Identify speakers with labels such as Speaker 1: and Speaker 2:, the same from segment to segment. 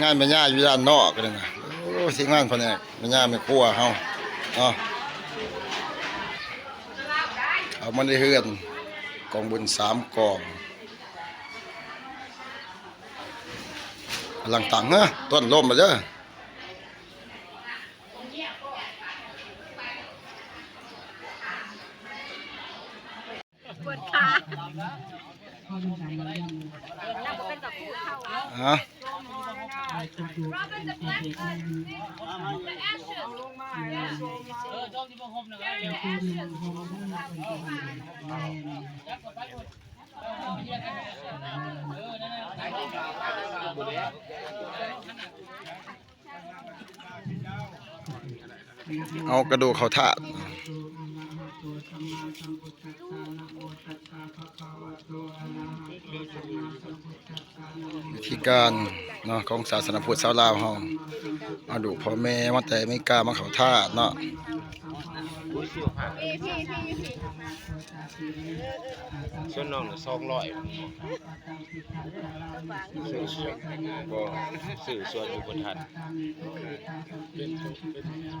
Speaker 1: งานแม่ย่าอยู่ด้านนอกเลยนะโอ้สิงานแผนกแม่ย่าแม่ครัวเฮาเนาะเอามันได้เฮือนกองบุญสามกองหลังตังเนอะต้นลมมาเด้อ
Speaker 2: ปวดขาน่าจะเป็นกับผู้เข้าเอา
Speaker 1: ฮะ เอากระดูกเขาถาดวิธีการ เนาะของศาสนาพุทธชาวลาวเฮาเอาดูพ่อแม่มาแต่ไม่กล้ามาเขาถาเนาะ
Speaker 3: ส่วนน้องน่ะสองร้อยสื่อส่วนบ่สื่อส่วนอยู่บนทัน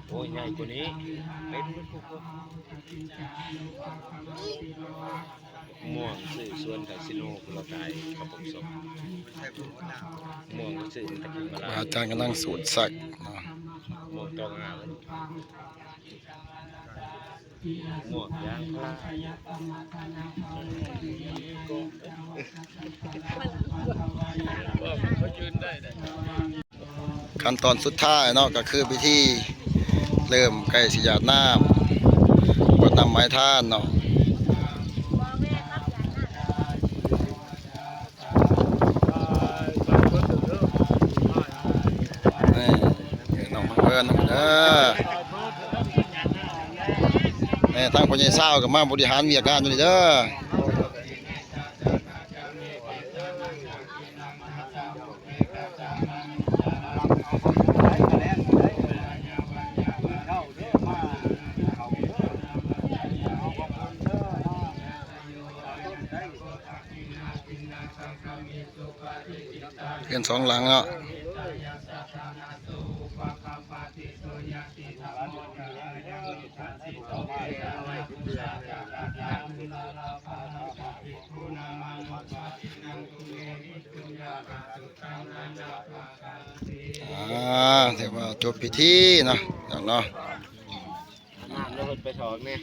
Speaker 3: โอ้ยใหญ่กว่านี้เป็น ม่วงสื่อส่วนคาสิโนกุลกายขับผมสมม่วงสื่อตะกี้มาลา
Speaker 1: อาจารย์กำลังสูตรสักเนาะ
Speaker 3: ม่วงตองอ่างม่วงยางพารา
Speaker 1: ขั้นตอนสุดท้ายเนาะก็คือพิธีเริ่มใกล้สิหยาดน้ำกดนำไม้ท่านเนาะ นี่ น้องเพื่อนน้องเด้อนี่ทางพ่อใหญ่เศร้ากับมาบริหารเวียกงานอยู่นี่เด้อเพื่อนสองหลังเนาะ อ่าถือว่าจบพิธีเนาะอย่างเนาะ
Speaker 3: น้ำแล้วเพิ่นไปถอนแม่